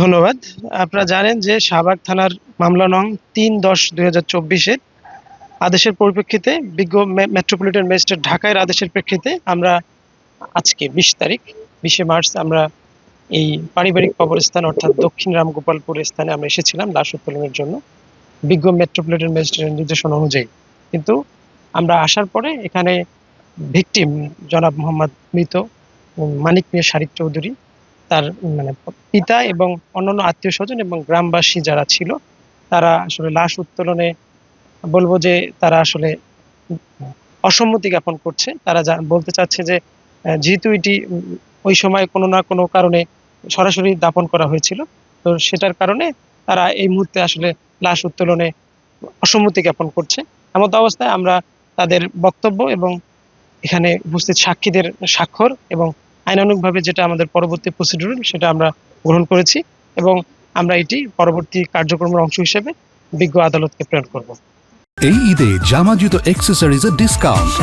ধন্যবাদ। আপনারা জানেন যে শাহবাগ থানার মামলা নং তিন দশ দুই হাজার আদেশের পরিপ্রেক্ষিতে বিজ্ঞ মেট্রোপলিটন ম্যাজিস্ট্রেট ঢাকার আদেশের প্রেক্ষিতে আমরা আজকে বিশ তারিখ, বিশে মার্চ আমরা এই পারিবারিক কবরস্থান অর্থাৎ দক্ষিণ রামগোপালপুর স্থানে আমরা এসেছিলাম লাশ উত্তোলনের জন্য। বিজ্ঞ মেট্রোপলিটন ম্যাজিস্ট্রেটের নির্দেশনা অনুযায়ী। কিন্তু আমরা আসার পরে এখানে ভিকটিম জনাব মোহাম্মদ মৃত মানিক মিয়া শারিক চৌধুরী তার মানে পিতা এবং অন্যান্য আত্মীয় স্বজন এবং গ্রামবাসী যারা ছিল, তারা আসলে লাশ উত্তোলনে বলব যে তারা আসলে অসম্মতি জ্ঞাপন করছে। তারা বলতে চাচ্ছে যে যেহেতু এটি ওই সময় কোনো না কোনো কারণে সরাসরি দাপন করা হয়েছিল, তো সেটার কারণে তারা এই মুহূর্তে আসলে লাশ উত্তোলনে অসম্মতি জ্ঞাপন করছে। এমত অবস্থায় আমরা তাদের বক্তব্য এবং এখানে উপস্থিত সাক্ষীদের স্বাক্ষর এবং আইনানুগভাবে যেটা আমাদের পরবর্তী প্রসিডিউর সেটা আমরা গ্রহণ করেছি এবং আমরা এটি পরবর্তী কার্যক্রমের অংশ হিসেবে বিজ্ঞ আদালতকে প্রেরণ করব। এই ঈদে জামা জুতো অ্যাক্সেসরিজের ডিসকাউন্ট